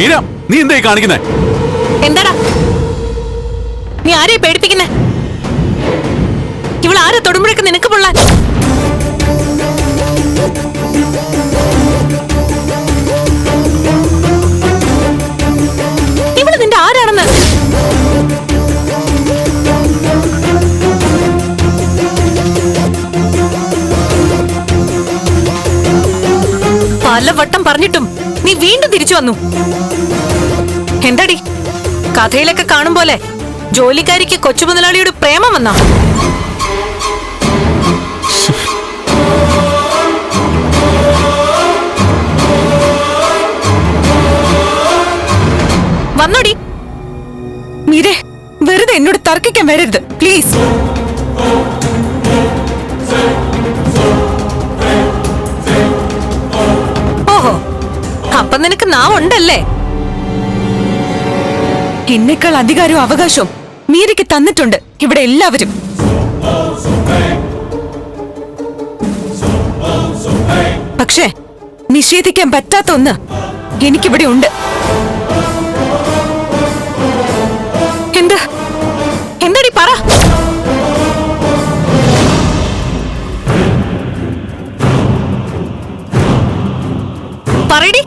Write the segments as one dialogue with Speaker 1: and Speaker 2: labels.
Speaker 1: മീര നീ എന്തായി കാണിക്കുന്നേ?
Speaker 2: എന്താടാ? നീ ആരെയാ പേടിപ്പിക്കുന്നേ? ഇവൾ ആരെ തൊടുമ്പോഴേക്ക് നിനക്ക് പൊള്ളാൻ? പലവട്ടം പറഞ്ഞിട്ടും നീ വീണ്ടും തിരിച്ചു വന്നു. എന്താടി? കഥയിലൊക്കെ കാണും പോലെ ജോലിക്കാരിക്ക് കൊച്ചു മുതലാളിയോട് പ്രേമം വന്ന? വന്നോടി.
Speaker 3: മീരെ വെറുതെ എന്നോട് തർക്കിക്കാൻ വരരുത്. പ്ലീസ്.
Speaker 2: അപ്പൊ ഉണ്ടല്ലേ
Speaker 3: എന്നെക്കാൾ അധികാരവും അവകാശവും മീരയ്ക്ക് തന്നിട്ടുണ്ട് ഇവിടെ എല്ലാവരും. പക്ഷേ നിഷേധിക്കാൻ പറ്റാത്ത ഒന്ന് എനിക്കിവിടെ ഉണ്ട്.
Speaker 2: എന്ത്? എന്താടി പറ? പറയടി.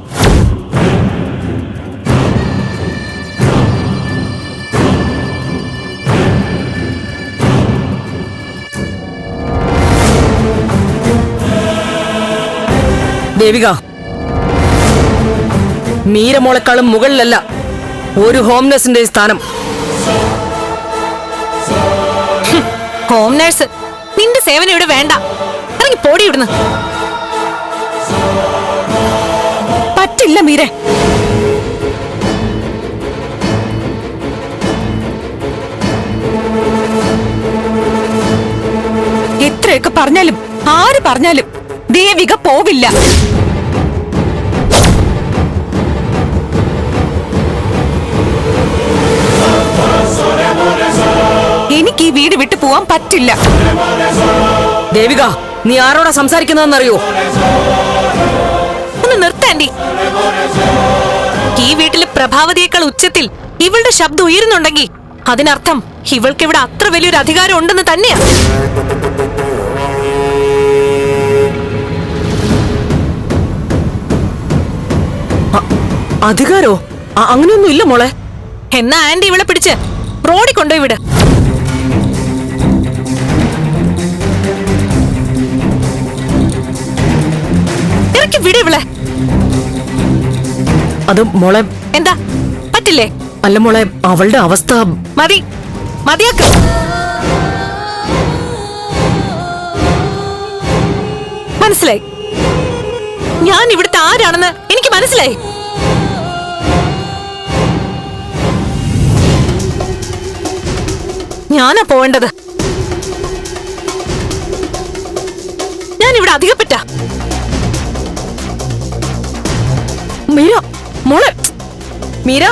Speaker 4: ദേവിക. മീരമോളെക്കാളും മുകളിലല്ല ഒരു ഹോംനേഴ്സിന്റെ സ്ഥാനം.
Speaker 2: ഹോം നേഴ്സ് നിന്റെ സേവനം ഇവിടെ വേണ്ട. ഇറങ്ങി പോടി ഇവിടുന്ന്.
Speaker 3: പറ്റില്ല മീരെ. എത്രയൊക്കെ പറഞ്ഞാലും ആര് പറഞ്ഞാലും ദേവിക പോവില്ല. ഈ വീട് വിട്ടു പോവാൻ പറ്റില്ല.
Speaker 4: ദേവിക നീ ആരോടാ സംസാരിക്കുന്നതെന്നറിയോ?
Speaker 2: ഒന്ന് നിർത്താൻഡി ഈ വീട്ടിലെ പ്രഭാവതിയേക്കാൾ ഉച്ചത്തിൽ ഇവളുടെ ശബ്ദം ഉയരുന്നുണ്ടെങ്കിൽ അതിനർത്ഥം ഇവൾക്ക് ഇവിടെ അത്ര വലിയൊരു അധികാരം ഉണ്ടെന്ന് തന്നെയാ.
Speaker 4: അധികാരോ? അങ്ങനെയൊന്നും ഇല്ല മോളെ.
Speaker 2: എന്നാ ആന്റി ഇവളെ പിടിച്ച് റോഡിൽ കൊണ്ടുപോയി വിട്. ഇറക്കി വിട് ഇവളെ.
Speaker 4: അത് മോളെ
Speaker 2: എന്താ? പറ്റില്ലേ?
Speaker 4: അല്ല മോളെ അവളുടെ അവസ്ഥ.
Speaker 2: മതി. മതിയാക്ക്. മനസ്സിലായി? ഞാൻ ഇവിടുത്തെ ആരാണെന്ന് എനിക്ക് മനസ്സിലായി. ഞാനാ പോവേണ്ടത്. ഞാൻ ഇവിടെ അധികപ്പറ്റ
Speaker 4: മീര മോളെ. മീര.